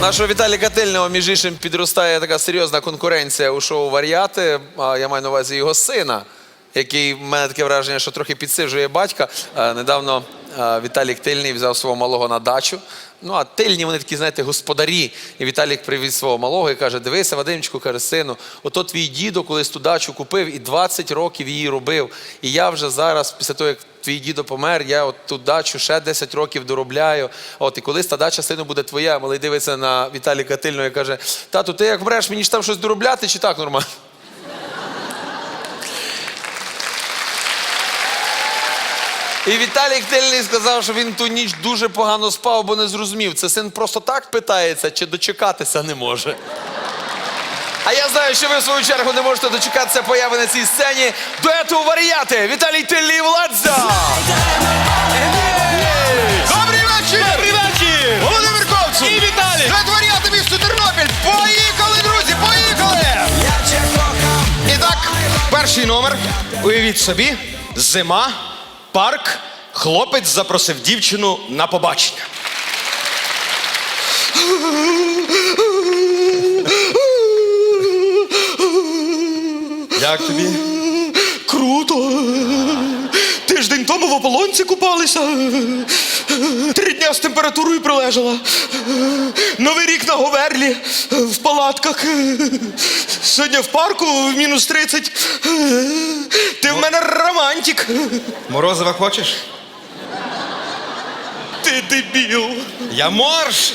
Нашого Віталія Тельного, між іншим, підростає така серйозна конкуренція у шоу Варіати. А Я маю на увазі його сина, який в мене таке враження, що трохи підсиджує батька. Е, Недавно Віталік Тильний взяв свого малого на дачу. Ну а тильні вони такі, знаєте, господарі. І Віталік привіз свого малого і каже: Дивися, Вадимчику, каже, сину, ото твій дідо колись ту дачу купив і 20 років її робив. І я вже зараз, після того, як твій дідо помер, я от ту дачу ще 10 років доробляю. От і колись та дача сину буде твоя. Малий дивиться на Віталіка Тильного і каже: Тату, ти як вмреш, мені ж там щось доробляти, чи так нормально? І Віталік Тильний сказав, що він ту ніч дуже погано спав, бо не зрозумів, це син просто так питається, чи дочекатися не може. А я знаю, що ви в свою чергу не можете дочекатися появи на цій сцені дуету варіати. Віталій Тильний і Владза! Добрий вечір! Добрий вечір! Володимир Ковцов! І Віталій! Дует варіати місто Тернопіль! Поїхали, друзі, поїхали! І так, перший номер. Уявіть собі, зима, парк, хлопець запросив дівчину на побачення. Як тобі? Круто! Тиждень тому в ополонці купалися. Три дня з температурою прилежала. Новий рік на Говерлі в палатках. Сьогодні в парку в мінус 30. Ти в мене романтик. Морозива хочеш? Ти дебіл. Я морж!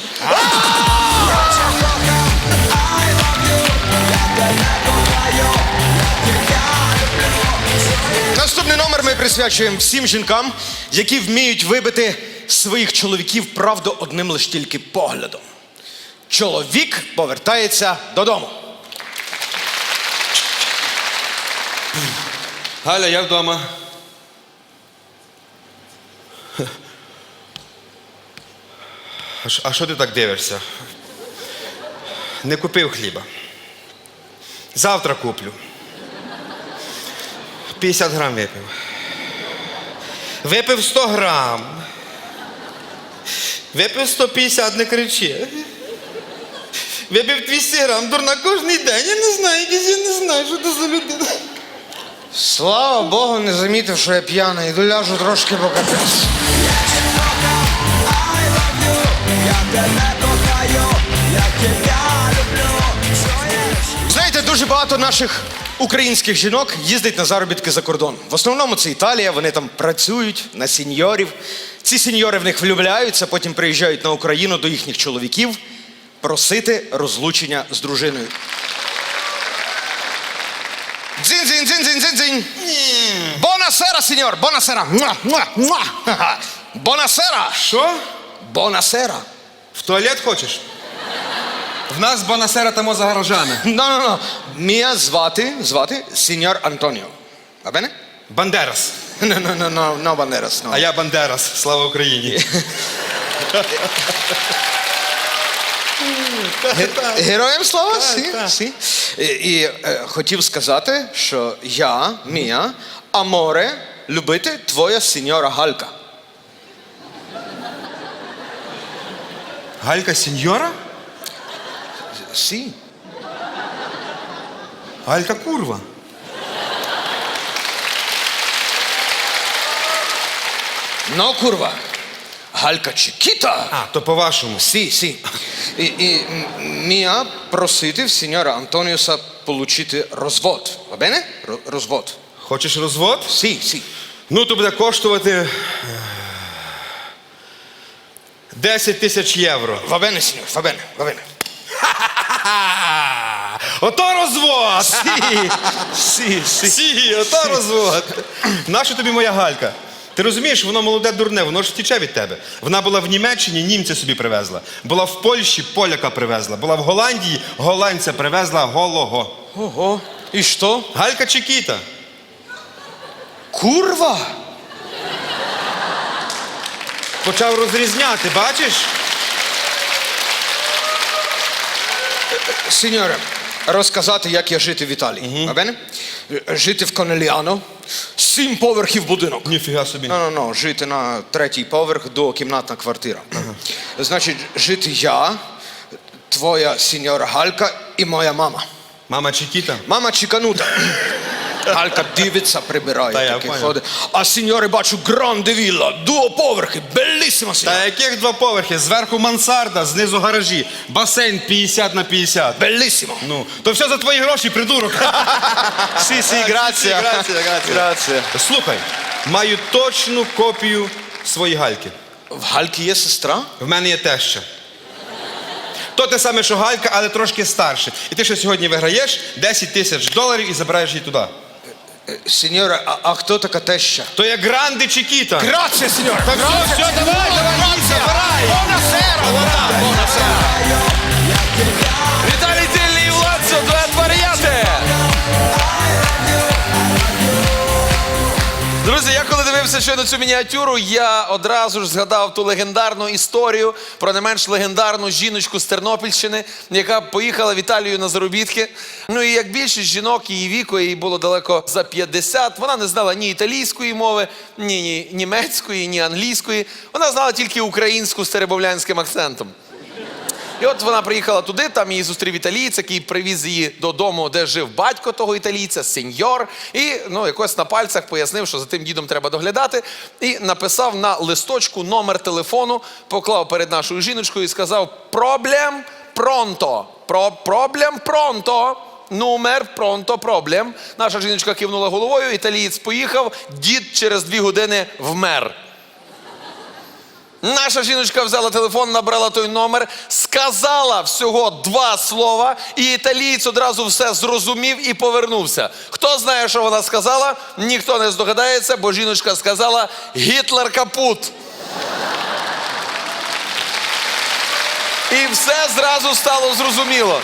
Наступний номер ми присвячуємо всім жінкам, які вміють вибити своїх чоловіків правду одним лиш тільки поглядом. Чоловік повертається додому. Галя, я вдома. А що ти так дивишся? Не купив хліба. Завтра куплю. 50 грам випив. Випив 100 грам. Випив 150, не кричи. Випив 200 грам, дурна кожний день. Я не знаю, я не знаю, що це за людина. Слава Богу, не замітив, що я п'яний. Іду ляжу трошки покатись. Знаєте, дуже багато наших українських жінок їздить на заробітки за кордон. В основному це Італія, вони там працюють на сеньорів. Ці сеньори в них влюбляються, потім приїжджають на Україну до їхніх чоловіків просити розлучення з дружиною. Дзинь, дзинь, дзинь, дзинь, дзинь, дзинь. Бонасера, сеньор, бонасера. Бонасера. Що? Бонасера. В туалет хочеш? В нас бонасера тамо за гаражами. Ну, ну, ну. Мія звати, звати сеньор Антоніо. А бене? Бандерас. No, no, no, no, no Banderas, no. А я Бандерас. Слава Україні. Ге- Героям слава? Так, Сі, так. сі. І, і е, хотів сказати, що я, Мія, аморе, любити твоя сеньора Галька. Галька сеньора? Сі. Галька курва. Ну, курва. Галька Чикіта. А, то по-вашому. Сі, сі. І, і Мія просити в сеньора Антоніуса получити розвод. А бене? Розвод. Хочеш розвод? Сі, сі. Ну, то буде коштувати е, 10 тисяч євро. Bene, va bene. Ха-ха-ха! Ото розвод! Сі, сі, сі. Сі, ото розвод. Нащо тобі моя галька? Ти розумієш, воно молоде дурне, воно ж втіче від тебе. Вона була в Німеччині, німця собі привезла. Була в Польщі, поляка привезла. Була в Голландії, голландця привезла голого. Ого. І що? Галька Чекіта. Курва? Почав розрізняти, бачиш? Сеньоре, розказати, як я жити в Італії. Бене? Жити в Канеліано. сім поверхів будинок. Ніфіга собі. Ну, ну, ну, жити на третій поверх, двокімнатна квартира. Значить, жити я, твоя сеньора Галька і моя мама. Мама Чікіта? Мама чеканута. Галька дивиться, прибирає, Та я таки понял. ходить. А сеньори бачу гранде вілла, дуоповерхи, белісіма сеньора. Та яких два поверхи? Зверху мансарда, знизу гаражі. Басейн 50 на 50. Белісімо. Ну, то все за твої гроші, придурок. Сі, сі, грація. грація, грація. Грація. Слухай, маю точну копію своєї гальки. В Гальки є сестра? В мене є теща. То те саме, що галька, але трошки старше. І ти ще сьогодні виграєш 10 тисяч доларів і забираєш її туди. Е, Сеньора, а, а хто така теща? То є Гранди Чикіта. Грація, сеньор! Так все, все, давай, давай, їдь, забирай. Віталій дивився щойно цю мініатюру, я одразу ж згадав ту легендарну історію про не менш легендарну жіночку з Тернопільщини, яка поїхала в Італію на заробітки. Ну і як більшість жінок її віку, їй було далеко за 50, вона не знала ні італійської мови, ні, ні німецької, ні англійської. Вона знала тільки українську з теребовлянським акцентом. І от вона приїхала туди, там її зустрів італієць, який привіз її додому, де жив батько того італійця, сеньор. І ну, якось на пальцях пояснив, що за тим дідом треба доглядати. І написав на листочку номер телефону, поклав перед нашою жіночкою і сказав: Проблем пронто. Про, проблем пронто. Номер пронто проблем. Наша жіночка кивнула головою, італієць поїхав, дід через дві години вмер. Наша жіночка взяла телефон, набрала той номер, сказала всього два слова, і італієць одразу все зрозумів і повернувся. Хто знає, що вона сказала? Ніхто не здогадається, бо жіночка сказала Гітлер капут. І все зразу стало зрозуміло.